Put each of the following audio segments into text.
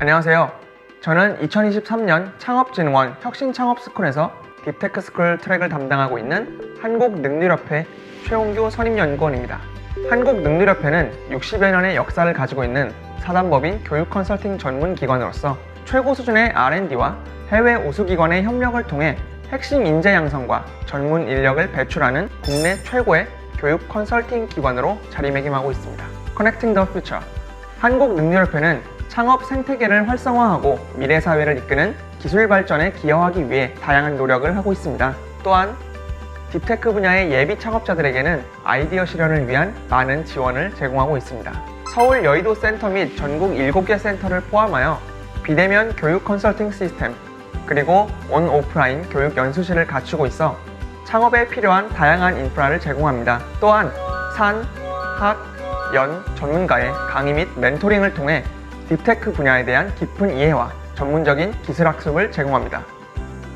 안녕하세요. 저는 2023년 창업진흥원 혁신창업스쿨에서 딥테크스쿨 트랙을 담당하고 있는 한국능률협회 최홍규 선임연구원입니다. 한국능률협회는 60여 년의 역사를 가지고 있는 사단법인 교육 컨설팅 전문 기관으로서 최고 수준의 R&D와 해외 우수기관의 협력을 통해 핵심 인재 양성과 전문 인력을 배출하는 국내 최고의 교육 컨설팅 기관으로 자리매김하고 있습니다. Connecting the Future 한국능률협회는 창업 생태계를 활성화하고 미래 사회를 이끄는 기술 발전에 기여하기 위해 다양한 노력을 하고 있습니다. 또한 딥테크 분야의 예비 창업자들에게는 아이디어 실현을 위한 많은 지원을 제공하고 있습니다. 서울 여의도 센터 및 전국 7개 센터를 포함하여 비대면 교육 컨설팅 시스템, 그리고 온 오프라인 교육 연수실을 갖추고 있어 창업에 필요한 다양한 인프라를 제공합니다. 또한 산, 학, 연 전문가의 강의 및 멘토링을 통해 딥테크 분야에 대한 깊은 이해와 전문적인 기술 학습을 제공합니다.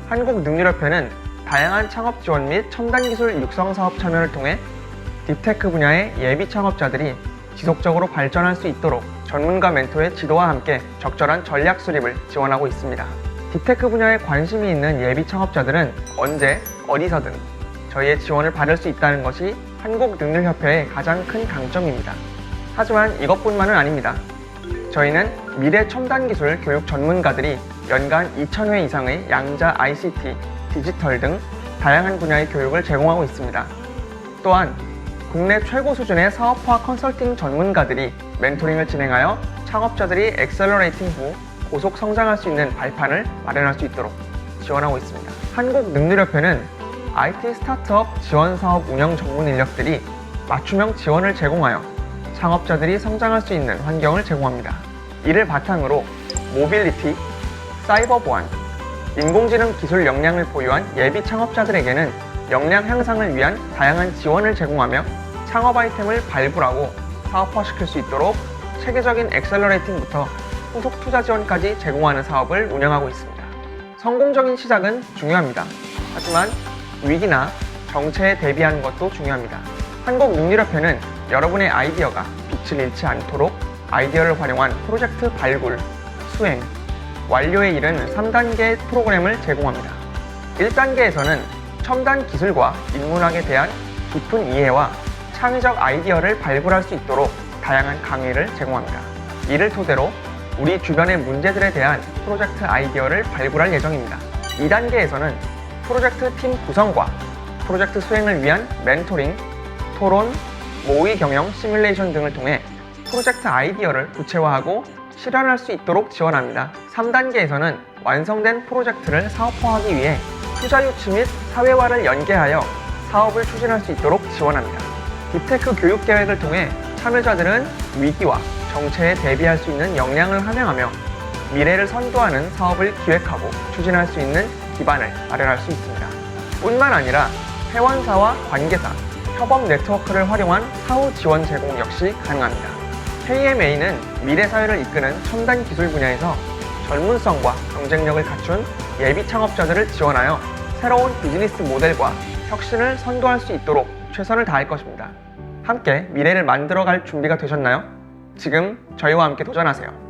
한국능률협회는 다양한 창업 지원 및 첨단 기술 육성 사업 참여를 통해 딥테크 분야의 예비 창업자들이 지속적으로 발전할 수 있도록 전문가 멘토의 지도와 함께 적절한 전략 수립을 지원하고 있습니다. 딥테크 분야에 관심이 있는 예비 창업자들은 언제 어디서든 저희의 지원을 받을 수 있다는 것이 한국능률협회의 가장 큰 강점입니다. 하지만 이것뿐만은 아닙니다. 저희는 미래 첨단 기술 교육 전문가들이 연간 2,000회 이상의 양자 ICT, 디지털 등 다양한 분야의 교육을 제공하고 있습니다. 또한 국내 최고 수준의 사업화 컨설팅 전문가들이 멘토링을 진행하여 창업자들이 엑셀러레이팅 후 고속 성장할 수 있는 발판을 마련할 수 있도록 지원하고 있습니다. 한국능률협회는 IT 스타트업 지원 사업 운영 전문 인력들이 맞춤형 지원을 제공하여 창업자들이 성장할 수 있는 환경을 제공합니다. 이를 바탕으로 모빌리티, 사이버 보안, 인공지능 기술 역량을 보유한 예비 창업자들에게는 역량 향상을 위한 다양한 지원을 제공하며 창업 아이템을 발굴하고 사업화시킬 수 있도록 체계적인 엑셀러레이팅부터 후속 투자 지원까지 제공하는 사업을 운영하고 있습니다. 성공적인 시작은 중요합니다. 하지만 위기나 정체에 대비하는 것도 중요합니다. 한국능률협회는 여러분의 아이디어가 빛을 잃지 않도록 아이디어를 활용한 프로젝트 발굴, 수행, 완료에 이른 3단계 프로그램을 제공합니다. 1단계에서는 첨단 기술과 인문학에 대한 깊은 이해와 창의적 아이디어를 발굴할 수 있도록 다양한 강의를 제공합니다. 이를 토대로 우리 주변의 문제들에 대한 프로젝트 아이디어를 발굴할 예정입니다. 2단계에서는 프로젝트 팀 구성과 프로젝트 수행을 위한 멘토링, 토론, 모의 경영 시뮬레이션 등을 통해 프로젝트 아이디어를 구체화하고 실현할 수 있도록 지원합니다. 3단계에서는 완성된 프로젝트를 사업화하기 위해 투자 유치 및 사회화를 연계하여 사업을 추진할 수 있도록 지원합니다. 딥테크 교육 계획을 통해 참여자들은 위기와 정체에 대비할 수 있는 역량을 함양하며 미래를 선도하는 사업을 기획하고 추진할 수 있는 기반을 마련할 수 있습니다. 뿐만 아니라 회원사와 관계사, 협업 네트워크를 활용한 사후 지원 제공 역시 가능합니다. KMA는 미래 사회를 이끄는 첨단 기술 분야에서 전문성과 경쟁력을 갖춘 예비 창업자들을 지원하여 새로운 비즈니스 모델과 혁신을 선도할 수 있도록 최선을 다할 것입니다. 함께 미래를 만들어갈 준비가 되셨나요? 지금 저희와 함께 도전하세요.